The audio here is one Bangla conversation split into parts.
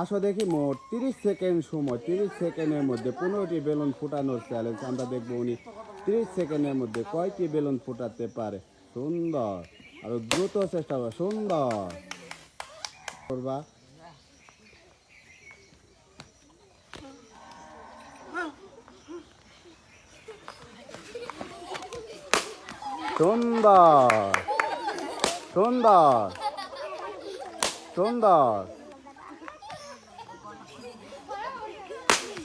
আসো দেখি মোট তিরিশ সেকেন্ড সময়, তিরিশ সেকেন্ডের মধ্যে পনেরোটি বেলুন ফুটানোর চ্যালেঞ্জ আমরা দেখব উনি তিরিশ সেকেন্ডের মধ্যে কয়টি বেলুন ফুটাতে পারে। সুন্দর। আর দ্রুত চেষ্টা করো। সুন্দর। করবা। সুন্দর। সুন্দর। সুন্দর।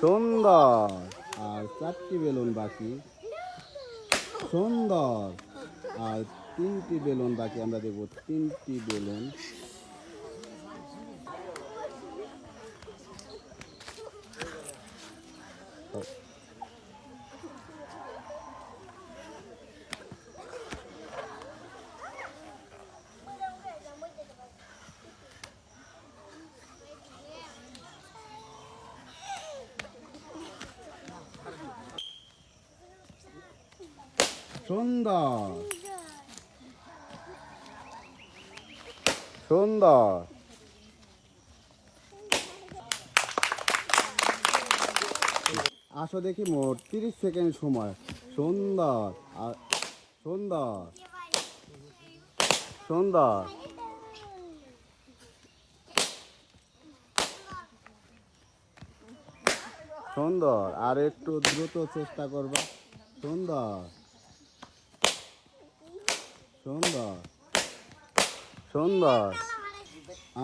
সুন্দর। আর চারটি বেলুন বাকি। সুন্দর। আর তিনটি বেলুন বাকি আমরা দেখব তিনটি বেলুন। সুন্দর। সুন্দর। আসো দেখি মোট তিরিশ সেকেন্ড সময়। সুন্দর। আর সুন্দর। সুন্দর। সুন্দর। আর একটু দ্রুত চেষ্টা করবা। সুন্দর। সুন্দর। সুন্দর।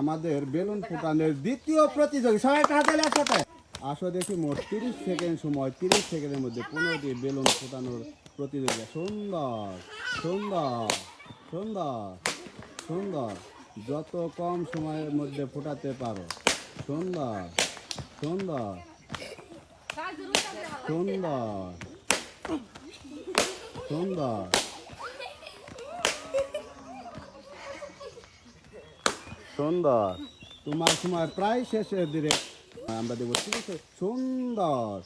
আমাদের বেলুন ফুটানোর দ্বিতীয় প্রতিযোগী। সবাই কাজে একসাথে আসো দেখি মোট তিরিশ সেকেন্ড সময়, তিরিশ সেকেন্ডের মধ্যে পনেরোটি বেলুন ফুটানোর প্রতিযোগিতা। সুন্দর সুন্দর সুন্দর সুন্দর। যত কম সময়ের মধ্যে ফোটাতে পারো। সুন্দর সুন্দর সুন্দর সুন্দর। সুন্দর। তোমার সময় প্রায় শেষের দিকে। আমরা দেবো তিরিশ সুন্দর।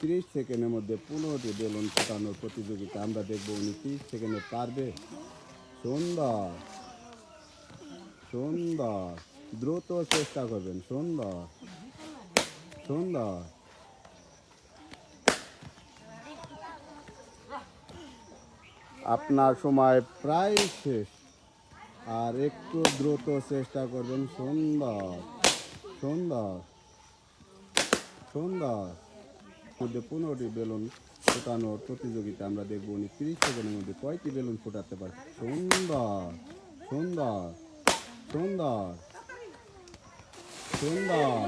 তিরিশ সেকেন্ডের মধ্যে পনেরোটি বেলুন ফোটানোর প্রতিযোগিতা আমরা দেখব। উনি তিরিশ সেকেন্ডে পারবে। সুন্দর। সুন্দর। দ্রুত চেষ্টা করবেন। সুন্দর। সুন্দর। আপনার সময় প্রায় শেষ। আর একটু দ্রুত চেষ্টা করবেন। সুন্দর সুন্দর সুন্দর। মধ্যে পনেরোটি বেলুন ফোটানোর প্রতিযোগিতা আমরা দেখব। উনি তিরিশ সেকেন্ডের মধ্যে কয়টি বেলুন ফোটাতে পারে? সুন্দর সুন্দর সুন্দর সুন্দর।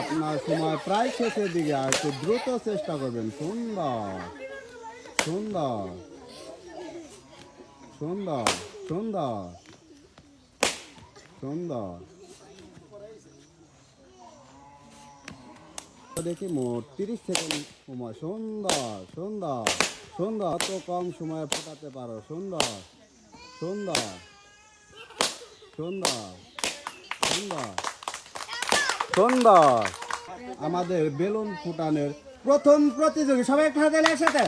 আপনার সময় প্রায় শেষের দিকে আর একটু দ্রুত চেষ্টা করবেন। সুন্দর সুন্দর সুন্দর। সুন্দর সুন্দর দেখি মোট তিরিশ সেকেন্ড সময়। সুন্দর সুন্দর সুন্দর অত কম সময়ে ফোটাতে পারো। সুন্দর সুন্দর সুন্দর সুন্দর সুন্দর আমাদের বেলুন ফুটানের প্রথম প্রতিযোগী। সবাই একটা হাতে একসাথে।